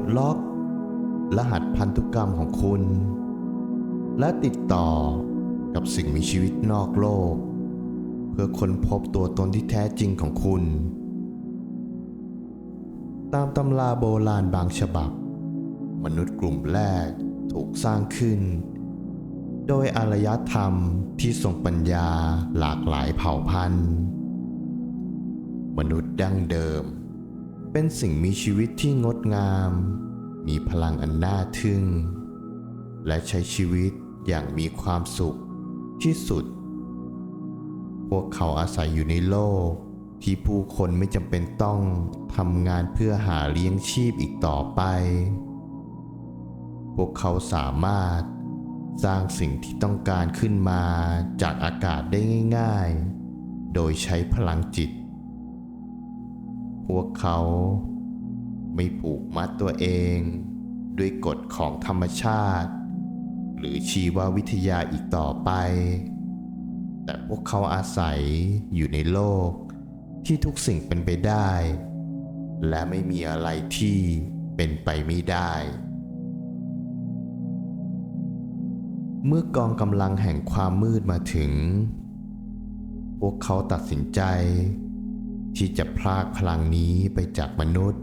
ดล็อก รหัสพันธุกรรมของคุณ และติดต่อกับสิ่งมีชีวิตนอกโลก เพื่อค้นพบตัวตนที่แท้จริงของคุณ ตามตำราโบราณบางฉบับ มนุษย์กลุ่มแรกถูกสร้างขึ้น โดยอารยธรรมที่ทรงปัญญาหลากหลายเผ่าพันธุ์ มนุษย์ดั้งเดิม เป็นสิ่งมีชีวิตที่งดงาม มีพลังอันน่าทึ่ง และใช้ชีวิตอย่างมีความสุขที่สุด พวกเขาอาศัยอยู่ในโลกที่ผู้คนไม่จำเป็นต้องทำงานเพื่อหาเลี้ยงชีพอีกต่อไป พวกเขาสามารถสร้างสิ่งที่ต้องการขึ้นมาจากอากาศได้ง่าย ๆ โดยใช้พลังจิต พวกเขาไม่ผูกมัดตัวเอง ด้วยกฎของธรรมชาติ หรือชีววิทยาอีกต่อไป แต่พวกเขาอาศัยอยู่ในโลกที่ทุกสิ่งเป็นไปได้ และไม่มีอะไรที่เป็นไปไม่ได้ เมื่อกองกำลังแห่งความมืดมาถึง พวกเขาตัดสินใจ ที่จะพลากพลังนี้ไปจากมนุษย์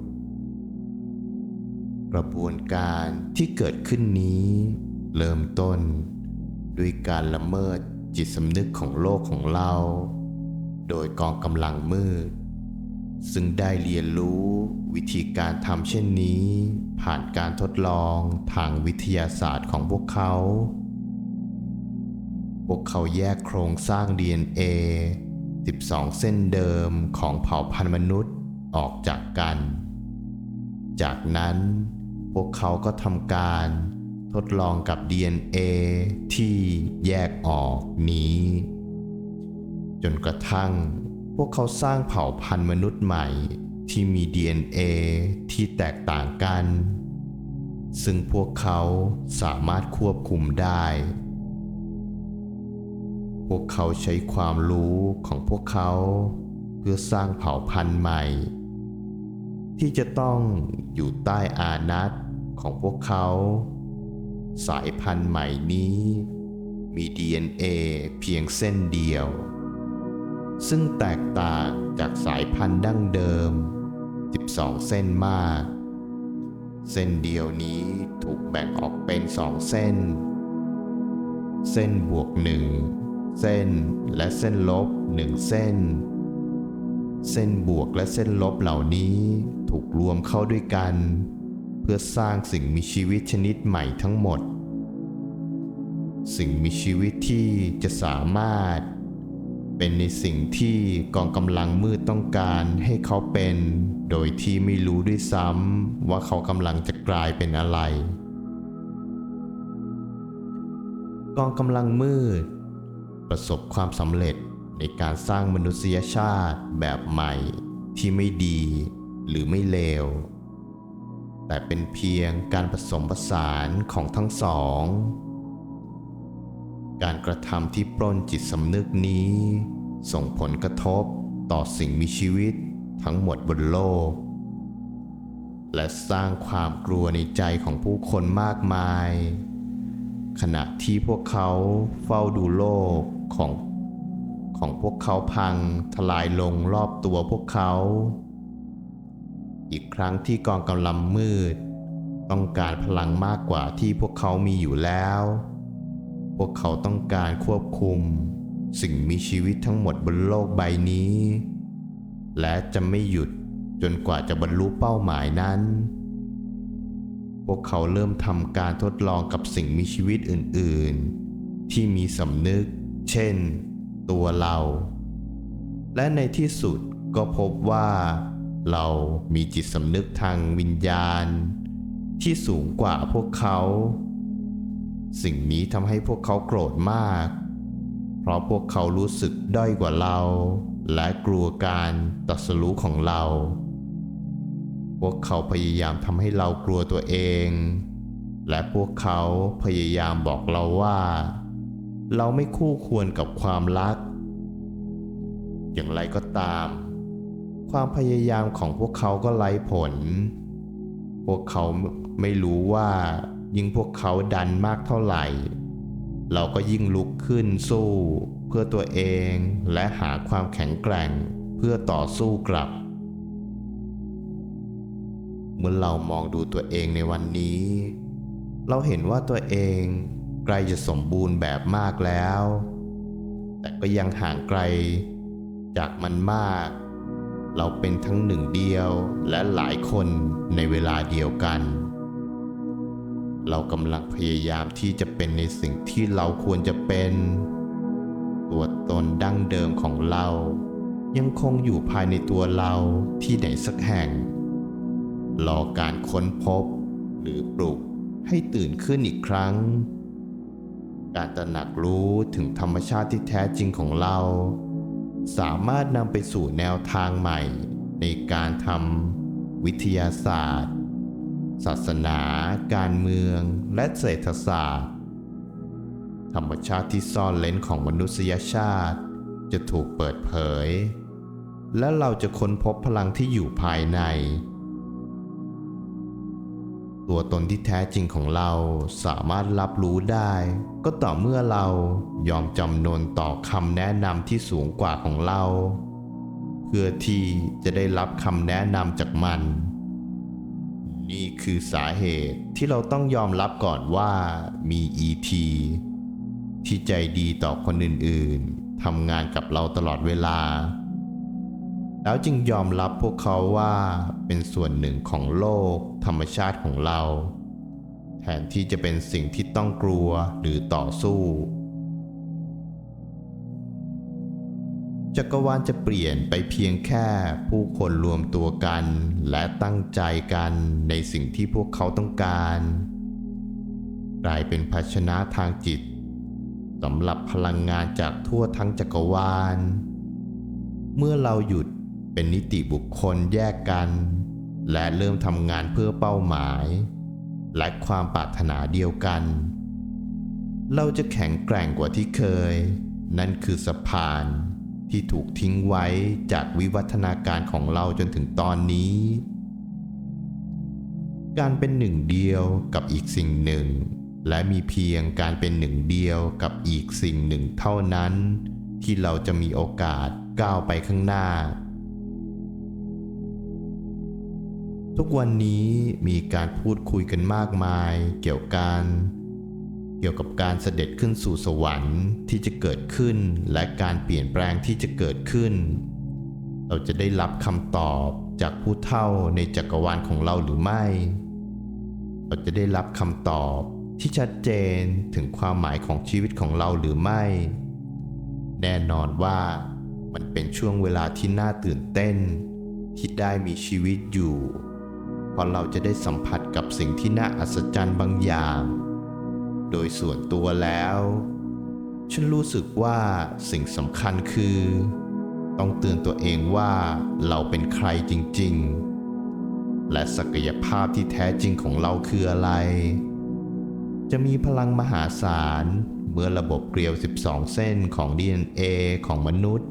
กระบวนการที่เกิดขึ้นนี้ เริ่มต้น ด้วยการละเมิดจิตสำนึกของโลกของเรา โดยกองกำลังมืด ซึ่งได้เรียนรู้วิธีการทำเช่นนี้ ผ่านการทดลองทางวิทยาศาสตร์ของพวกเขา พวกเขาแยกโครงสร้าง DNA 12 เส้นเดิมของเผ่าพันธุ์มนุษย์ออกจากกัน จากนั้นพวกเขาก็ทำการทดลองกับ DNA ที่แยกออกนี้ จนกระทั่ง พวกเขาสร้างเผ่าพันธุ์มนุษย์ใหม่ที่มี DNA ที่แตกต่างกัน ซึ่งพวกเขาสามารถควบคุมได้ วกเขาใช้ความรู้ของพวกเขา เพื่อสร้างเผ่าพันธุ์ใหม่ ที่จะต้องอยู่ใต้อานัตของพวกเขา สายพันธุ์ใหม่นี้ มี DNA เพียงเส้นเดียว ซึ่งแตกต่างจากสายพันธุ์ดั้งเดิม 12 เส้นมาก เส้นเดียวนี้ถูกแบ่งออกเป็นสองเส้น เส้นบวกหนึ่ง เส้นและเส้นลบหนึ่งเส้น เส้นบวกและเส้นลบเหล่านี้ถูกรวมเข้าด้วยกัน เพื่อสร้างสิ่งมีชีวิตชนิดใหม่ทั้งหมด สิ่งมีชีวิตที่จะสามารถ เป็นในสิ่งที่กองกำลังมืดต้องการให้เขาเป็น โดยที่ไม่รู้ด้วยซ้ำว่าเขากำลังจะกลายเป็นอะไร กองกำลังมืด ประสบความสำเร็จในการสร้างมนุษยชาติแบบใหม่ที่ไม่ดีหรือไม่เลว แต่เป็นเพียงการผสมผสานของทั้งสอง การกระทำที่ปล้นจิตสำนึกนี้ ส่งผลกระทบต่อสิ่งมีชีวิตทั้งหมดบนโลก และสร้างความกลัวในใจของผู้คนมากมาย ขณะที่พวกเขาเฝ้าดูโลกของของพวกเขาพังทลายลงรอบตัวพวกเขา อีกครั้งที่กองกำลังมืด ต้องการพลังมากกว่าที่พวกเขามีอยู่แล้ว พวกเขาต้องการควบคุม สิ่งมีชีวิตทั้งหมดบนโลกใบนี้ และจะไม่หยุดจนกว่าจะบรรลุเป้าหมายนั้น พวกเขาเริ่มทำการทดลองกับสิ่งมีชีวิตอื่น ๆ ที่มีสำนึก เช่น ตัวเรา และในที่สุดก็พบว่า เรามีจิตสำนึกทางวิญญาณ ที่สูงกว่าพวกเขา สิ่งนี้ทำให้พวกเขาโกรธมาก เพราะพวกเขารู้สึกด้อยกว่าเรา และกลัวการตัดสรู้ของเรา วกเขาพยายามทำให้เรากลัวตัวเอง และพวกเขาพยายามบอกเราว่า เราไม่คู่ควรกับความรัก อย่างไรก็ตาม ความพยายามของพวกเขาก็ไร้ผล พวกเขาไม่รู้ว่า ยิ่งพวกเขาดันมากเท่าไหร่ เราก็ยิ่งลุกขึ้นสู้ เพื่อตัวเองและหาความแข็งแกร่งเพื่อต่อสู้กลับ เมื่อเรามองดูตัวเองในวันนี้ เราเห็นว่าตัวเองใกล้จะสมบูรณ์แบบมากแล้ว แต่ก็ยังห่างไกลจากมันมาก เราเป็นทั้งหนึ่งเดียวและหลายคนในเวลาเดียวกัน เรากำลังพยายามที่จะเป็นในสิ่งที่เราควรจะเป็น ตัวตนดั้งเดิมของเรา ยังคงอยู่ภายในตัวเราที่ไหนสักแห่ง รอการค้นพบ หรือปลุกให้ตื่นขึ้นอีกครั้ง การตระหนักรู้ถึงธรรมชาติที่แท้จริงของเรา สามารถนำไปสู่แนวทางใหม่ ในการทำวิทยาศาสตร์ ศาสนา การเมืองและเศรษฐศาสตร์ ธรรมชาติที่ซ่อนเล้นของมนุษยชาติ จะถูกเปิดเผย และเราจะค้นพบพลังที่อยู่ภายใน ตัวตนที่แท้จริงของเราสามารถรับรู้ได้ ก็ต่อเมื่อเรายอมจำนนต่อคำแนะนำที่สูงกว่าของเรา เพื่อที่จะได้รับคำแนะนำจากมัน นี่คือสาเหตุที่เราต้องยอมรับก่อนว่ามี ET ที่ใจดีต่อคนอื่นๆทำงานกับเราตลอดเวลา แล้วจึงยอมรับพวกเขาว่าเป็นส่วนหนึ่งของโลกธรรมชาติของเรา แทนที่จะเป็นสิ่งที่ต้องกลัวหรือต่อสู้ จักรวาลจะเปลี่ยนไปเพียงแค่ผู้คนรวมตัวกัน และตั้งใจกันในสิ่งที่พวกเขาต้องการกลายเป็นภาชนะทางจิตสำหรับพลังงานจากทั่วทั้งจักรวาล เมื่อเราหยุด เป็นนิติบุคคลแยกกัน และเริ่มทำงานเพื่อเป้าหมาย และความปรารถนาเดียวกัน เราจะแข็งแกร่งกว่าที่เคย นั่นคือสะพานที่ถูกทิ้งไว้จากวิวัฒนาการของเราจนถึงตอนนี้ การเป็นหนึ่งเดียวกับอีกสิ่งหนึ่ง และมีเพียงการเป็นหนึ่งเดียวกับอีกสิ่งหนึ่งเท่านั้น ที่เราจะมีโอกาสก้าวไปข้างหน้า ทุกวันนี้มีการพูดคุยกันมากมาย เกี่ยวกันเกี่ยวกับการเสด็จขึ้นสู่สวรรค์ที่จะเกิดขึ้น และการเปลี่ยนแปลงที่จะเกิดขึ้น เราจะได้รับคำตอบจากผู้เฒ่าในจักรวาลของเราหรือไม่ เราจะได้รับคำตอบที่ชัดเจนถึงความหมายของชีวิตของเราหรือไม่ แน่นอนว่ามันเป็นช่วงเวลาที่น่าตื่นเต้น ที่ได้มีชีวิตอยู่ เพราะเราจะได้สัมผัสกับสิ่งที่น่าอัศจรรย์บางอย่าง โดยส่วนตัวแล้ว ฉันรู้สึกว่าสิ่งสำคัญคือ ต้องเตือนตัวเองว่าเราเป็นใครจริง ๆ และศักยภาพที่แท้จริงของเราคืออะไร จะมีพลังมหาศาลเมื่อระบบเกลียว 12 เส้นของ DNA ของมนุษย์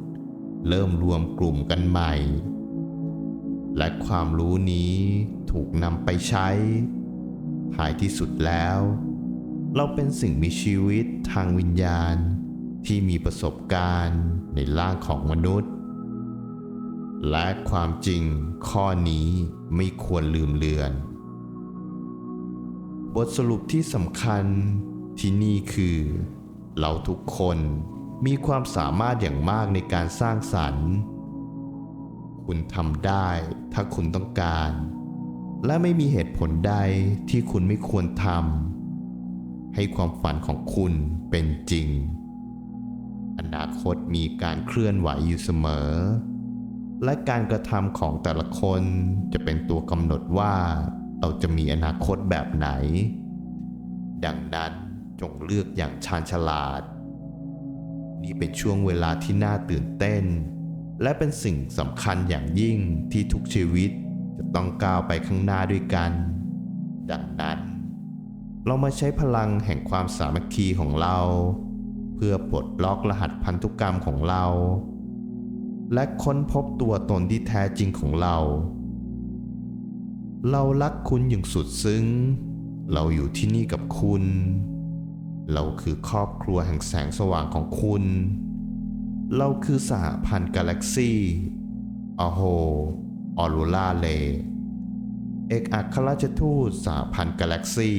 เริ่มรวมกลุ่มกันใหม่ และความรู้นี้ถูกนำไปใช้ท้ายที่สุดแล้ว เราเป็นสิ่งมีชีวิตทางวิญญาณที่มีประสบการณ์ในร่างของมนุษย์ และความจริงข้อนี้ไม่ควรลืมเลือน บทสรุปที่สำคัญที่นี่คือ เราทุกคนมีความสามารถอย่างมากในการสร้างสรรค์ คุณทำได้ถ้าคุณต้องการ และไม่มีเหตุผลใดที่คุณไม่ควรทำให้ความฝันของคุณเป็นจริง อนาคตมีการเคลื่อนไหวอยู่เสมอ และการกระทำของแต่ละคนจะเป็นตัวกำหนดว่าเราจะมีอนาคตแบบไหน ดังนั้นจงเลือกอย่างชาญฉลาด นี่เป็นช่วงเวลาที่น่าตื่นเต้น และเป็นสิ่งสำคัญอย่างยิ่งที่ทุกชีวิตจะต้องก้าวไปข้างหน้าด้วยกัน ดังนั้น เรามาใช้พลังแห่งความสามัคคีของเรา เพื่อปลดล็อกรหัสพันธุกรรมของเรา และค้นพบตัวตนที่แท้จริงของเรา เรารักคุณอย่างสุดซึ้ง เราอยู่ที่นี่กับคุณ เราคือครอบครัวแห่งแสงสว่างของคุณ เราคือสหพันธ์กาแล็กซี่อโฮออรูราเล เอกอัครราชทูตสหพันธ์กาแล็กซี่